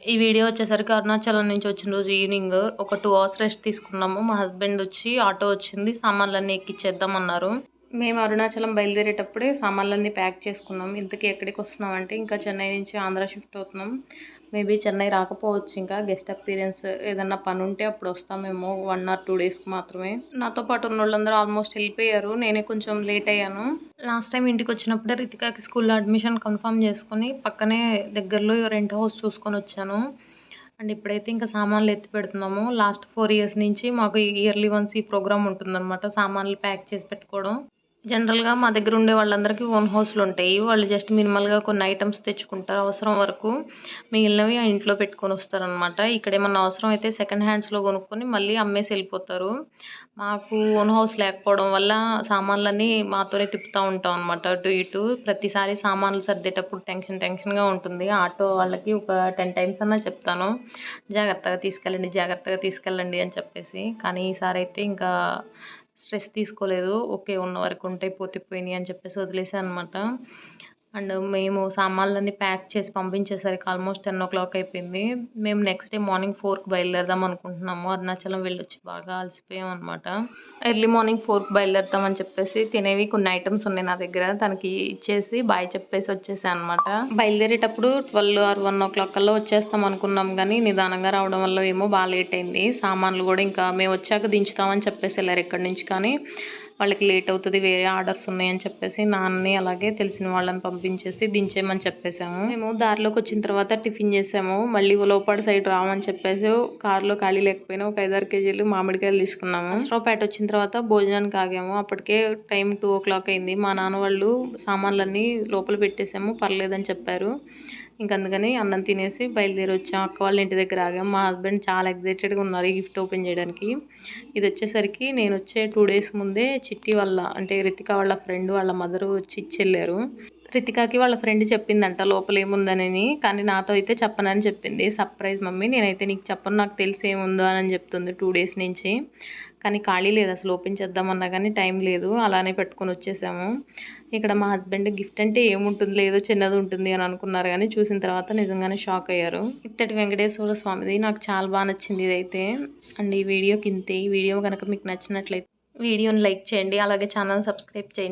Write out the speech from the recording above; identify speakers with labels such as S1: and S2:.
S1: ఈ వీడియో వచ్చేసరికి అరుణాచలం నుంచి వచ్చిన రోజు ఈవినింగ్ ఒక టూ అవర్స్ రెస్ట్ తీసుకున్నాము. మా హస్బెండ్ వచ్చి ఆటో వచ్చింది సామాన్లన్నీ ఎక్కిచ్చేద్దామన్నారు. మేము అరుణాచలం బయలుదేరేటప్పుడే సామాన్లన్నీ ప్యాక్ చేసుకున్నాం. ఇంతకీ ఎక్కడికి వస్తున్నాం అంటే ఇంకా చెన్నై నుంచి ఆంధ్ర షిఫ్ట్ అవుతున్నాం. మేబీ చెన్నై రాకపోవచ్చు. ఇంకా గెస్ట్ అపీరియన్స్ ఏదన్నా పని ఉంటే అప్పుడు వస్తామేమో వన్ ఆర్ టూ డేస్కి మాత్రమే. నాతో పాటు ఉన్న వాళ్ళందరూ ఆల్మోస్ట్ వెళ్ళిపోయారు. నేనే కొంచెం లేట్ అయ్యాను. లాస్ట్ టైం ఇంటికి వచ్చినప్పుడే రితికాకి స్కూల్లో అడ్మిషన్ కన్ఫర్మ్ చేసుకుని పక్కనే దగ్గరలో రెంట్ హౌస్ చూసుకొని వచ్చాను. అండ్ ఇప్పుడైతే ఇంకా సామాన్లు ఎత్తి పెడుతున్నాము. లాస్ట్ ఫోర్ ఇయర్స్ నుంచి మాకు ఇయర్లీ వన్స్ ఈ ప్రోగ్రామ్ ఉంటుందన్నమాట. సామాన్లు ప్యాక్ చేసి పెట్టుకోవడం. జనరల్గా మా దగ్గర ఉండే వాళ్ళందరికీ ఓన్ హౌస్లు ఉంటాయి. వాళ్ళు జస్ట్ మినిమల్గా కొన్ని ఐటమ్స్ తెచ్చుకుంటారు. అవసరం వరకు మిగిలినవి ఆ ఇంట్లో పెట్టుకొని వస్తారనమాట ఇక్కడ ఏమన్నా అవసరం అయితే సెకండ్ హ్యాండ్స్లో కొనుక్కొని మళ్ళీ అమ్మేసి వెళ్ళిపోతారు. మాకు ఓన్ హౌస్ లేకపోవడం వల్ల సామాన్లన్నీ మాతోనే తిప్పుతూ ఉంటాం అనమాట అటు ఇటు ప్రతిసారి సామాన్లు సర్దేటప్పుడు టెన్షన్ టెన్షన్గా ఉంటుంది. ఆటో వాళ్ళకి ఒక టెన్ టైమ్స్ అన్నా చెప్తాను. జాగ్రత్తగా తీసుకెళ్ళండి జాగ్రత్తగా తీసుకెళ్ళండి అని చెప్పేసి. కానీ ఈసారి అయితే ఇంకా స్ట్రెస్ తీసుకోలేదు. ఓకే ఉన్న వరకు ఉంటాయి పోతే పోయినాయి అని చెప్పేసి వదిలేసాను అనమాట అండ్ మేము సామాన్లన్నీ ప్యాక్ చేసి పంపించేసరికి ఆల్మోస్ట్ టెన్ ఓ క్లాక్ అయిపోయింది. మేము నెక్స్ట్ డే మార్నింగ్ ఫోర్కి బయలుదేరదాం అనుకుంటున్నాము. అరుణాచలం వెళ్ళొచ్చి. బాగా అలసిపోయాం అనమాట ఎర్లీ మార్నింగ్ ఫోర్కి బయలుదేరుతామని చెప్పేసి తినేవి కొన్ని ఐటమ్స్ ఉన్నాయి నా దగ్గర. తనకి ఇచ్చేసి బాయ్ చెప్పేసి వచ్చేసాను అనమాట బయలుదేరేటప్పుడు twelve or one o'clock కల్లా వచ్చేస్తాం అనుకున్నాం కానీ నిదానంగా రావడం వల్ల ఏమో బాగా లేట్ అయింది. సామాన్లు కూడా ఇంకా మేము వచ్చాక దించుతామని చెప్పేసి వెళ్ళారు ఎక్కడి నుంచి కానీ. వాళ్ళకి లేట్ అవుతుంది వేరే ఆర్డర్స్ ఉన్నాయని చెప్పేసి నాన్నని అలాగే తెలిసిన వాళ్ళని పంపించేసి దించేయమని చెప్పేసాము మేము దారిలోకి వచ్చిన తర్వాత టిఫిన్ చేసాము. మళ్ళీ లోపాడు సైడ్ రామని చెప్పేసి కార్లో ఖాళీ లేకపోయినా ఒక ఐదారు కేజీలు మామిడికాయలు తీసుకున్నాము. స్ట్రోపేట వచ్చిన తర్వాత భోజనానికి ఆగాము. అప్పటికే టైం టూ ఓ క్లాక్ అయింది. మా నాన్న వాళ్ళు సామాన్లన్నీ లోపల పెట్టేసాము. పర్లేదని చెప్పారు. ఇంక అందుకని అన్నం తినేసి బయలుదేరి వచ్చాం. అక్క వాళ్ళ ఇంటి దగ్గర ఆగాం. మా హస్బెండ్ చాలా ఎగ్జైటెడ్గా ఉన్నారు ఈ గిఫ్ట్ ఓపెన్ చేయడానికి. ఇది వచ్చేసరికి నేను వచ్చే టూ డేస్ ముందే చిట్టి వాళ్ళ అంటే రితిక వాళ్ళ ఫ్రెండ్ వాళ్ళ మదర్ వచ్చి ఇచ్చి వెళ్ళారు. రితికాకి వాళ్ళ ఫ్రెండ్ చెప్పిందంట లోపలేముందనని కానీ నాతో అయితే చెప్పనని చెప్పింది. సర్ప్రైజ్ మమ్మీ నేనైతే నీకు చెప్పను నాకు తెలిసి ఏముందో అని చెప్తుంది టూ డేస్ నుంచి. కానీ ఖాళీ లేదు అసలు ఓపెన్ చేద్దామన్నా కానీ టైం లేదు అలానే పెట్టుకొని వచ్చేసాము. ఇక్కడ మా హస్బెండ్ గిఫ్ట్ అంటే ఏముంటుంది లేదో చిన్నది ఉంటుంది అని అనుకున్నారు కానీ చూసిన తర్వాత నిజంగానే షాక్ అయ్యారు. ఇత్తటి వెంకటేశ్వర స్వామిది నాకు చాలా బాగా నచ్చింది ఇదైతే. అండ్ ఈ వీడియోకి ఇంతే. ఈ వీడియో కనుక మీకు నచ్చినట్లయితే వీడియోని లైక్ చేయండి అలాగే ఛానల్ సబ్స్క్రైబ్ చేయండి.